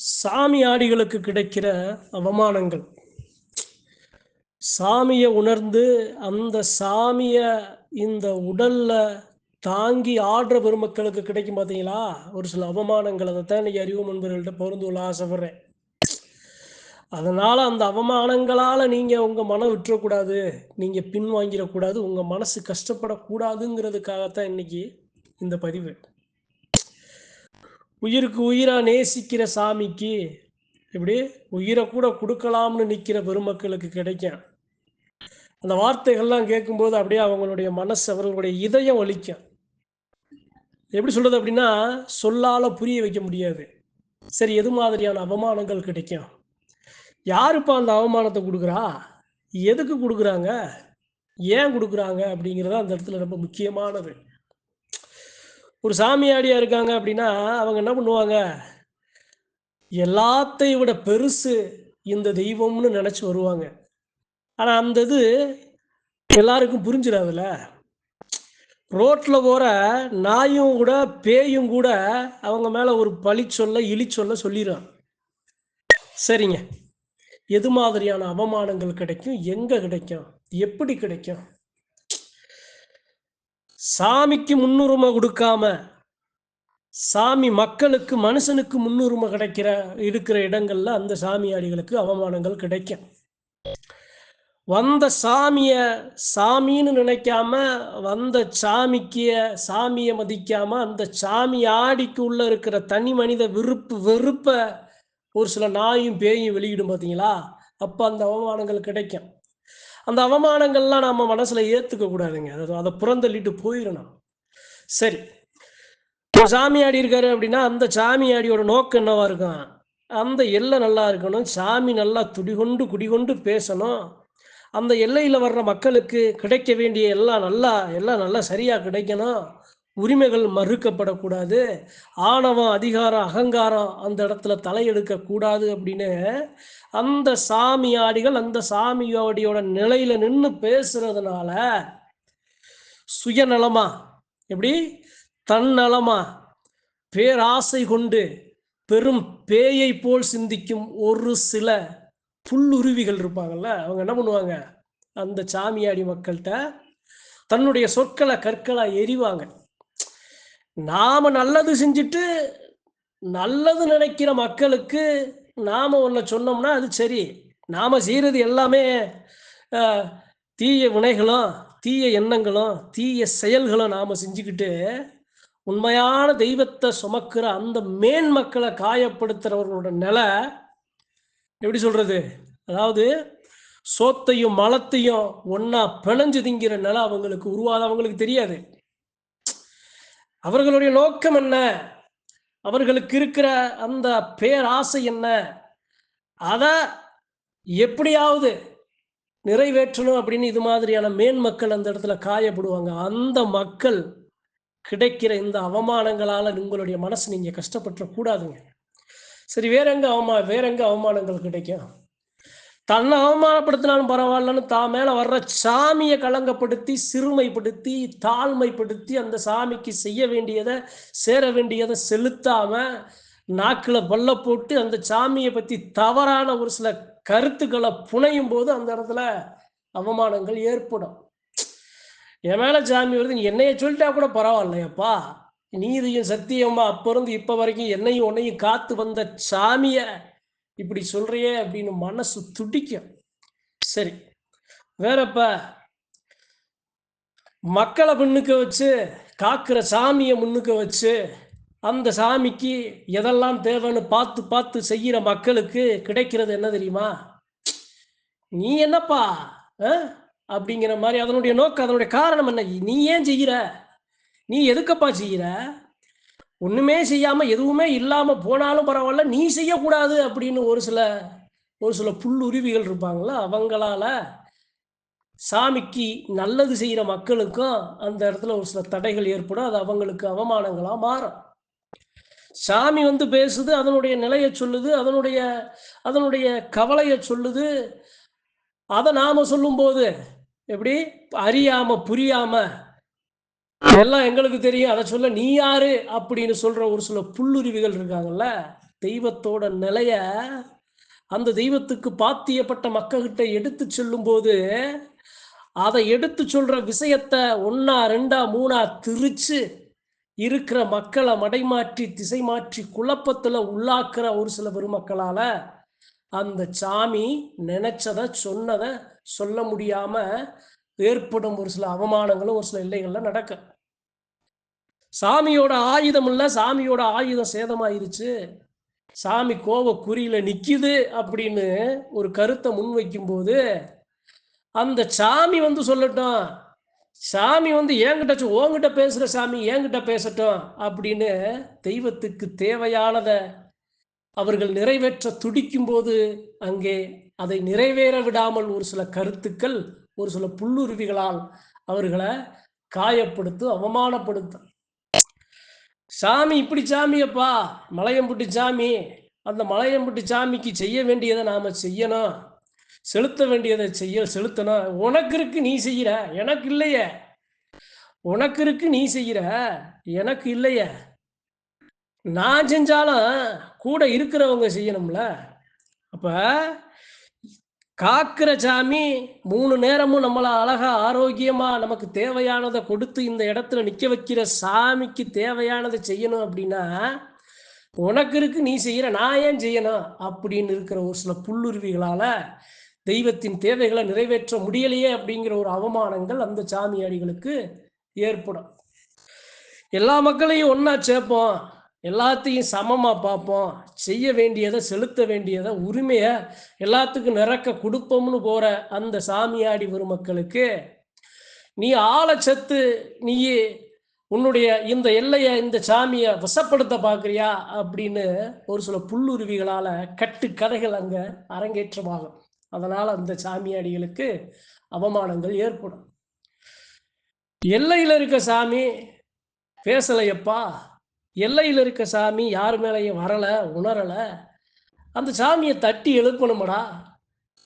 சாமி ஆடிகளுக்கு கிடைக்கிற அவமானங்கள். சாமியை உணர்ந்து அந்த சாமியை இந்த உடல்ல தாங்கி ஆடுற பெருமக்களுக்கு கிடைக்கும் பார்த்தீங்களா ஒரு சில அவமானங்கள். அதைத்தான் இன்னைக்கு அறிவு முன்பர்கள்ட்ட பொருந்து கொள்ள ஆசைப்படுறேன். அதனால அந்த அவமானங்களால நீங்க உங்க மனம் விட்டுறக்கூடாது. நீங்க பின்வாங்கிடக்கூடாது. உங்க மனசு கஷ்டப்படக்கூடாதுங்கிறதுக்காகத்தான் இன்னைக்கு இந்த பதிவு. உயிருக்கு உயிராக நேசிக்கிற சாமிக்கு இப்படி உயிரை கூட கொடுக்கலாம்னு நிற்கிற பெருமக்களுக்கு கிடைக்கும். அந்த வார்த்தைகள்லாம் கேட்கும்போது அப்படியே அவங்களுடைய மனசு அவர்களுடைய இதயம் ஒலிக்கும். எப்படி சொல்றது அப்படின்னா சொல்லால புரிய வைக்க முடியாது. சரி எது மாதிரியான அவமானங்கள் கிடைக்கும்? யாருப்பா அந்த அவமானத்தை கொடுக்குறா? எதுக்கு கொடுக்குறாங்க? ஏன் கொடுக்குறாங்க? அப்படிங்கிறது அந்த இடத்துல ரொம்ப முக்கியமானது. ஒரு சாமியாடியா இருக்காங்க அப்படின்னா அவங்க என்ன பண்ணுவாங்க? எல்லாத்தையும் விட பெருசு இந்த தெய்வம்னு நினச்சி வருவாங்க. ஆனால் அந்த இது எல்லாருக்கும் புரிஞ்சிடாதுல்ல ரோட்டில் போகிற நாயும் கூட பேயும் கூட அவங்க மேலே ஒரு பழி சொல்ல இழி சொல்ல சொல்லிடுறான். சரிங்க. எது மாதிரியான அவமானங்கள் கிடைக்கும்? எங்கே கிடைக்கும்? எப்படி கிடைக்கும்? சாமிக்கு முன்னுரிமை கொடுக்காம சாமி மக்களுக்கு மனுஷனுக்கு முன்னுரிமை கிடைக்கிற இருக்கிற இடங்கள்ல அந்த சாமியாடிகளுக்கு அவமானங்கள் கிடைக்கும். வந்த சாமிய சாமின்னு நினைக்காம வந்த சாமிக்கு சாமியை மதிக்காம அந்த சாமி ஆடிக்கு உள்ள இருக்கிற தனி மனித விருப்பு வெறுப்ப ஒரு சில நாயும் பேயும் வெளியிடும் பார்த்தீங்களா அப்போ அந்த அவமானங்கள் கிடைக்கும். அந்த அவமானங்கள்லாம் நம்ம மனசுல ஏத்துக்க கூடாதுங்க. அதை அதை புறந்தள்ளிட்டு போயிடணும். சரி. சாமி சாமியாடி இருக்காரு அப்படின்னா அந்த சாமியாடியோட நோக்கம் என்னவா இருக்கும்? அந்த எல்லை நல்லா இருக்கணும். சாமி நல்லா துடிகொண்டு குடிகொண்டு பேசணும். அந்த எல்லையில் வர்ற மக்களுக்கு கிடைக்க வேண்டிய எல்லாம் நல்லா எல்லாம் நல்லா சரியாக கிடைக்கணும். உரிமைகள் மறுக்கப்படக்கூடாது. ஆணவம் அதிகாரம் அகங்காரம் அந்த இடத்துல தலையெடுக்க கூடாது அப்படின்னு அந்த சாமியாடிகள் அந்த சாமியாடியோட நிலையில நின்று பேசுறதுனால சுயநலமா எப்படி? தன்னலமா பேராசை கொண்டு பெரும் பேயை போல் சிந்திக்கும் ஒரு சில புல்லுருவிகள் இருப்பாங்கல்ல அவங்க என்ன பண்ணுவாங்க? அந்த சாமியாடி மக்கள்கிட்ட தன்னுடைய சொற்களை கற்களா எரிவாங்க நாம நல்லது செஞ்சுட்டு நல்லது நினைக்கிற மக்களுக்கு நாம ஒன்றை சொன்னோம்னா அது சரி. நாம செய்யறது எல்லாமே தீய வினைகளும் தீய எண்ணங்களும் தீய செயல்களும் நாம செஞ்சுக்கிட்டு உண்மையான தெய்வத்தை சுமக்கிற அந்த மேன் மக்களை காயப்படுத்துறவர்களோட நிலை எப்படி சொல்றது? அதாவது சோத்தையும் மலத்தையும் ஒன்னா பிணைஞ்சு திங்கிற நிலை அவங்களுக்கு உருவாத. அவங்களுக்கு தெரியாது. அவர்களுடைய நோக்கம் என்ன? அவர்களுக்கு இருக்கிற அந்த பேராசை என்ன? அதை எப்படியாவது நிறைவேற்றணும் அப்படின்னு இது மாதிரியான மேன் மக்கள் அந்த இடத்துல காயப்படுவாங்க. அந்த மக்கள் கிடைக்கிற இந்த அவமானங்களால உங்களுடைய மனசு நீங்க கஷ்டப்பட்டுற கூடாதுங்க. சரி வேற எங்க அவமா வேற எங்க அவமானங்கள் கிடைக்கும்? தன்னை அவமானப்படுத்தினாலும் பரவாயில்லன்னு தான் மேலே வர்ற சாமியை கலங்கப்படுத்தி சிறுமைப்படுத்தி தாழ்மைப்படுத்தி அந்த சாமிக்கு செய்ய வேண்டியதை சேர வேண்டியதை செலுத்தாம நாக்கில் பல்ல போட்டு அந்த சாமியை பற்றி தவறான ஒரு சில கருத்துக்களை புனையும் போது அந்த இடத்துல அவமானங்கள் ஏற்படும். என் மேலே சாமி வருது என்னைய சொல்லிட்டா கூட பரவாயில்லையப்பா. நீதியும் சத்தியமா அப்போ இருந்து இப்போ வரைக்கும் என்னையும் உன்னையும் காத்து வந்த சாமியை இப்படி சொல்றியே அப்படின்னு மனசு துடிக்கும். சரி வேறப்ப. மக்களை முன்னுக்க வச்சு காக்கிற சாமியை முன்னுக்க வச்சு அந்த சாமிக்கு எதெல்லாம் தேவைன்னு பார்த்து பார்த்து செய்கிற மக்களுக்கு கிடைக்கிறது என்ன தெரியுமா? நீ என்னப்பா அப்படிங்கிற மாதிரி அதனுடைய நோக்கம் அதனுடைய காரணம் என்ன? நீ ஏன் செய்கிற? நீ எதுக்கப்பா செய்கிற? ஒண்ணுமே செய்யாம எதுவுமே இல்லாம போனாலும் பரவாயில்ல நீ செய்யக்கூடாது அப்படின்னு ஒரு சில ஒரு சில புல்லுருவிகள் இருப்பாங்கல்ல அவங்களால சாமிக்கு நல்லது செய்யற மக்களுக்கும் அந்த இடத்துல ஒரு சில தடைகள் ஏற்படும். அது அவங்களுக்கு அவமானங்களா மாறும். சாமி வந்து பேசுது அதனுடைய நிலையை சொல்லுது அதனுடைய அதனுடைய கவலையை சொல்லுது. அதை நாம சொல்லும்போது எப்படி? அறியாம புரியாம எல்லாம் எங்களுக்கு தெரியும். அதை சொல்ல நீ யாரு? அப்படின்னு சொல்ற ஒரு சில புல்லுருவிகள் இருக்காங்கல்ல தெய்வத்தோட நிலைய அந்த தெய்வத்துக்கு பாத்தியப்பட்ட மக்கள்கிட்ட எடுத்து சொல்லும்போது அதை எடுத்து சொல்ற விஷயத்த ஒன்னா ரெண்டா மூணா திரிச்சு இருக்கிற மக்களை மடைமாற்றி திசை மாற்றி குழப்பத்துல உள்ளாக்குற ஒரு சில பெருமக்களால அந்த சாமி நினைச்சத சொன்னத சொல்ல முடியாம ஏற்படும் ஒரு சில அவமானங்களும் ஒரு சில இல்லைகள்லாம் நடக்க. சாமியோட ஆயுதம் இல்லை சாமியோட ஆயுதம் சேதமாயிருச்சு. சாமி கோவ குறியில நிக்குது அப்படின்னு ஒரு கருத்தை முன்வைக்கும் போது அந்த சாமி வந்து சொல்லட்டும் சாமி வந்து என்கிட்ட ஓங்கிட்ட உன்கிட்ட பேசுற சாமி என்கிட்ட பேசட்டும் அப்படின்னு தெய்வத்துக்கு தேவையானதை அவர்கள் நிறைவேற்ற துடிக்கும் போது அங்கே அதை நிறைவேற விடாமல் ஒரு சில கருத்துக்கள் ஒரு சில புல்லுருவிகளால் அவர்களை காயப்படுத்தும் அவமானப்படுத்தும் சாமி இப்படி சாமியப்பா மலையம்புட்டி சாமி அந்த மலையம்புட்டி சாமிக்கு செய்ய வேண்டியதை நாம செய்யணும். செலுத்த வேண்டியதை செய்ய செலுத்தணும். உனக்கு இருக்கு நீ செய்யற. எனக்கு இல்லையே. உனக்கு இருக்கு நீ செய்யற. எனக்கு இல்லையே. நான் செஞ்சாலும் கூட இருக்கிறவங்க செய்யணும்ல. அப்ப காக்கிற சாமி மூணு நேரமும் நம்மளை அழகா ஆரோக்கியமா நமக்கு தேவையானதை கொடுத்து இந்த இடத்துல நிக்க வைக்கிற சாமிக்கு தேவையானதை செய்யணும் அப்படின்னா உனக்கு இருக்கு நீ செய்யற நான் ஏன் செய்யணும்? அப்படின்னு இருக்கிற ஒரு சில புல்லுருவிகளால தெய்வத்தின் தேவைகளை நிறைவேற்ற முடியலையே அப்படிங்கிற ஒரு அவமானங்கள் அந்த சாமியாடிகளுக்கு ஏற்படும். எல்லா மக்களையும் ஒன்னா சேர்ப்போம். எல்லாத்தையும் சமமாக பார்ப்போம். செய்ய வேண்டியதை செலுத்த வேண்டியதை உரிமையை எல்லாத்துக்கும் நிறக்க கொடுப்போம்னு போகிற அந்த சாமியாடி பெருமக்களுக்கு நீ ஆளை சத்து நீ உன்னுடைய இந்த எல்லையை இந்த சாமியை வசப்படுத்த பார்க்குறியா? அப்படின்னு ஒரு சில புல்லுருவிகளால் கட்டு கதைகள் அங்கே அரங்கேற்றமாகும். அதனால் அந்த சாமியாடிகளுக்கு அவமானங்கள் ஏற்படும். எல்லையில் இருக்க சாமி பேசலையப்பா. எல்லையில் இருக்க சாமி யார் மேலேயும் வரலை உணரலை. அந்த சாமியை தட்டி எழுப்பணுமடா.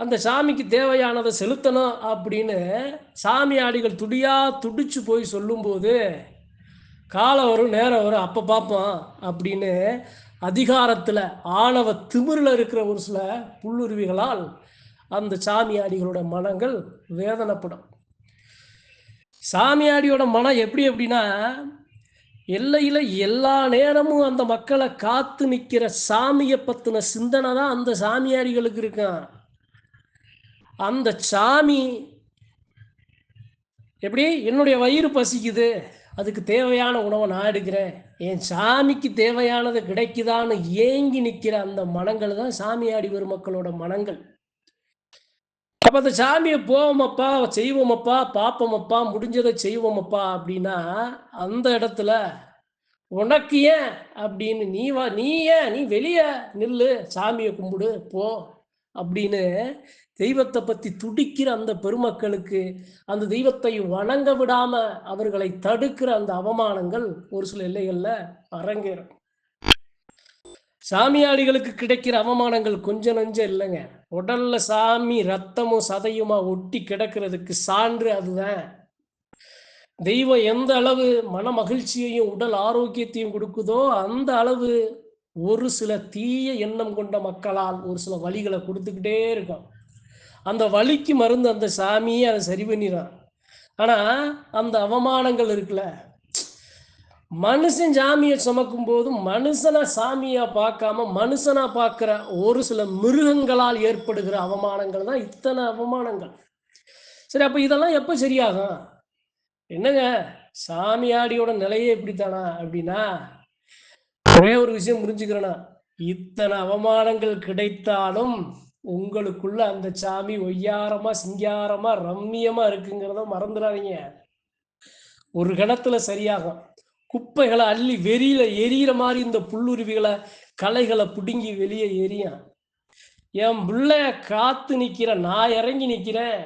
அந்த சாமிக்கு தேவையானதை செலுத்தணும் அப்படின்னு சாமியாடிகள் துடியா துடிச்சு போய் சொல்லும்போது காலம் வரும் நேரம் வரும் அப்போ பார்ப்போம் அப்படின்னு அதிகாரத்தில் ஆணவ திமிரில் இருக்கிற ஒரு சில புல்லுருவிகளால் அந்த சாமியாடிகளோட மனங்கள் வேதனைப்படும். சாமியாடியோட மனம் எப்படி எப்படின்னா எல்லையில் எல்லா நேரமும் அந்த மக்களை காத்து நிற்கிற சாமியை பற்றின சிந்தனை தான் அந்த சாமியாடிகளுக்கு இருக்கான் அந்த சாமி எப்படி? என்னுடைய வயிறு பசிக்குது அதுக்கு தேவையான உணவை நான் எடுக்கிறேன். என் சாமிக்கு தேவையானது கிடைக்குதான்னு ஏங்கி நிற்கிற அந்த மனங்கள் தான் சாமியாடி பெருமக்களோட மனங்கள். அப்ப அந்த சாமியை போவோமப்பா செய்வோமப்பா பார்ப்போமப்பா முடிஞ்சதை செய்வோமப்பா அப்படின்னா அந்த இடத்துல உனக்கு ஏன் அப்படின்னு நீ வா நீ ஏன் நீ வெளியே நில்லு சாமியை கும்பிடு போ அப்படின்னு தெய்வத்தை பத்தி துடிக்கிற அந்த பெருமக்களுக்கு அந்த தெய்வத்தை வணங்க விடாம அவர்களை தடுக்கிற அந்த அவமானங்கள் ஒரு சில எல்லைகள்ல அரங்கேறும். சாமியாடிகளுக்கு கிடைக்கிற அவமானங்கள் கொஞ்சம் நஞ்சம் இல்லைங்க. உடல்ல சாமி ரத்தமும் சதையுமா ஒட்டி கிடக்கிறதுக்கு சான்று அதுதான். தெய்வம் எந்த அளவு மன மகிழ்ச்சியையும் உடல் ஆரோக்கியத்தையும் கொடுக்குதோ அந்த அளவு ஒரு சில தீய எண்ணம் கொண்ட மக்களால் ஒரு சில வழிகளை கொடுத்துக்கிட்டே இருக்கும் அந்த வலிக்கு மருந்து அந்த சாமியே அதை சரி பண்ணிடுறான். ஆனால் அந்த அவமானங்கள் இருக்குல்ல மனுஷன் சாமியை சுமக்கும் போது மனுஷனை சாமியா பார்க்காம மனுஷனா பார்க்கிற ஒரு சில மிருகங்களால் ஏற்படுகிற அவமானங்கள் தான் இத்தனை அவமானங்கள். சரி அப்ப இதெல்லாம் எப்ப சரியாகும்? என்னங்க? சாமியாடியோட நிலையே இப்படித்தானா அப்படின்னா? ஒரே ஒரு விஷயம் புரிஞ்சுக்கிறேன்னா இத்தனை அவமானங்கள் கிடைத்தாலும் உங்களுக்குள்ள அந்த சாமி ஒய்யாரமா சிங்காரமா ரம்மியமா இருக்குங்கிறத மறந்துடாதீங்க. ஒரு கணத்துல சரியாகும். குப்பைகளை அள்ளி வெறியில எரியிற மாதிரி இந்த புல்லுருவிகளை களைகளை பிடுங்கி வெளியே எரியான். என் பிள்ளைய காத்து நிற்கிறேன் நான் இறங்கி நிற்கிறேன்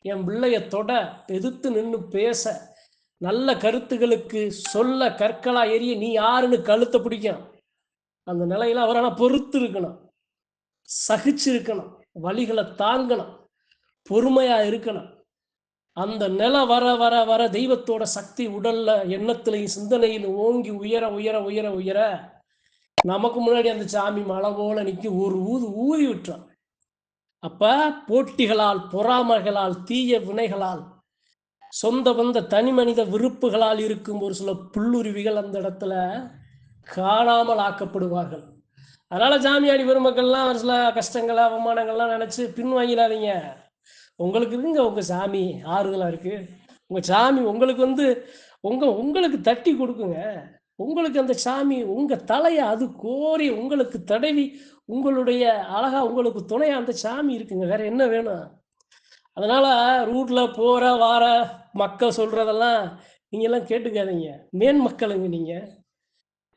என் பிள்ளைய தொட எதிர்த்து நின்று பேச. நல்ல கருத்துகளுக்கு சொல்ல கற்களா எரிய நீ யாருன்னு கழுத்தை பிடிக்கும் அந்த நிலையில அவரான பொறுத்து இருக்கணும். சகிச்சு இருக்கணும் வழிகளை தாங்கணும். பொறுமையா இருக்கணும். அந்த நிலை வர வர வர தெய்வத்தோட சக்தி உடல்ல எண்ணத்திலையும் சிந்தனையிலும் ஓங்கி உயர உயர உயர உயர நமக்கு முன்னாடி அந்த சாமி மலை போல நிற்கும் ஒரு ஊது ஊதி விட்டுரும். அப்ப போட்டிகளால் பொறாமைகளால் தீய வினைகளால் சொந்த பந்த தனி மனித விருப்புகளால் இருக்கும் ஒரு சில புல்லுருவிகள் அந்த இடத்துல காணாமல் ஆக்கப்படுவார்கள். அதனால ஜாமியாடி பெருமக்கள்லாம் ஒரு சில கஷ்டங்கள் அவமானங்கள்லாம் நினைச்சு பின்வாங்கிடாதீங்க. உங்களுக்கு இருங்க உங்கள் சாமி ஆறுதலாக இருக்குது உங்கள் சாமி உங்களுக்கு வந்து உங்கள் உங்களுக்கு தட்டி கொடுக்குங்க. உங்களுக்கு அந்த சாமி உங்கள் தலையை அது கோரி உங்களுக்கு தடவி உங்களுடைய அழகாக உங்களுக்கு துணையாக அந்த சாமி இருக்குங்க. வேற என்ன வேணும்? அதனால் ரூட்டில் போகிற வார மக்கள் சொல்கிறதெல்லாம் நீங்கள்லாம் கேட்டுக்காதீங்க. மேன் மக்களுங்க நீங்கள்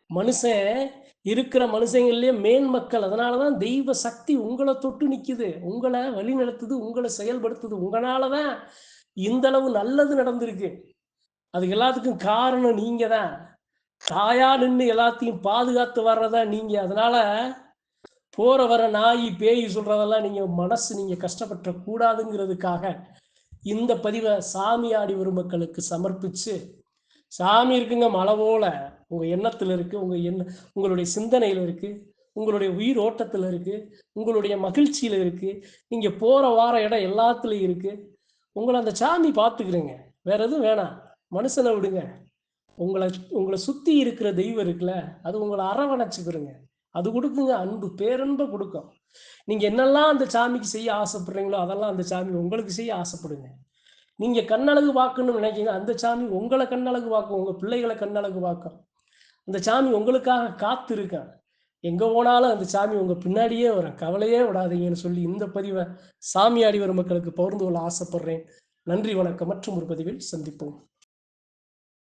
மனுஷன் இருக்கிற மனுஷங்கள்லேயே மேன் மக்கள். அதனாலதான் தெய்வ சக்தி உங்களை தொட்டு நிற்குது உங்களை வழி நடத்துது உங்களை செயல்படுத்துது. உங்களாலதான் இந்த அளவு நல்லது நடந்திருக்கு. அதுக்கு எல்லாத்துக்கும் காரணம் நீங்க தான் தாயா நின்று எல்லாத்தையும் பாதுகாத்து வர்றதா நீங்க. அதனால போற வர நாய் பேய் சொல்றதெல்லாம் நீங்க மனசு நீங்க கஷ்டப்பட்ட கூடாதுங்கிறதுக்காக இந்த பதிவை சாமியாடி ஒரு மக்களுக்கு சமர்ப்பிச்சு சாமி இருக்குங்க மலை போல. உங்க எண்ணத்துல இருக்கு உங்க எண்ண உங்களுடைய சிந்தனையில இருக்கு உங்களுடைய உயிர் ஓட்டத்துல இருக்கு உங்களுடைய மகிழ்ச்சியில இருக்கு நீங்க போற வார இடம் எல்லாத்துலயும் இருக்கு. உங்களை அந்த சாமி பார்த்துக்கிறேங்க. வேற எதுவும் வேணாம். மனுஷனை விடுங்க. உங்களை உங்களை சுத்தி இருக்கிற தெய்வம் இருக்குல்ல அது உங்களை அரவணைச்சுக்கிறங்க அது கொடுக்குங்க அன்பு பேரன்பை கொடுக்கும். நீங்க என்னெல்லாம் அந்த சாமிக்கு செய்ய ஆசைப்படுறீங்களோ அதெல்லாம் அந்த சாமி உங்களுக்கு செய்ய ஆசைப்படுங்க. நீங்க கண்ணழகு பார்க்கணும்னு நினைக்கீங்க அந்த சாமி உங்களை கண்ணழகு பார்க்கும் உங்க பிள்ளைகளை கண்ணழகு பார்க்கும் அந்த சாமி உங்களுக்காக காத்து இருக்கான் எங்க போனாலும் அந்த சாமி உங்க பின்னாடியே வரும். கவலையே விடாதீங்கன்னு சொல்லி இந்த பதிவை சாமியாடி வரும் மக்களுக்கு பகிர்ந்து கொள்ள ஆசைப்படுறேன். நன்றி வணக்கம். மற்றும் ஒரு பதிவில் சந்திப்போம்.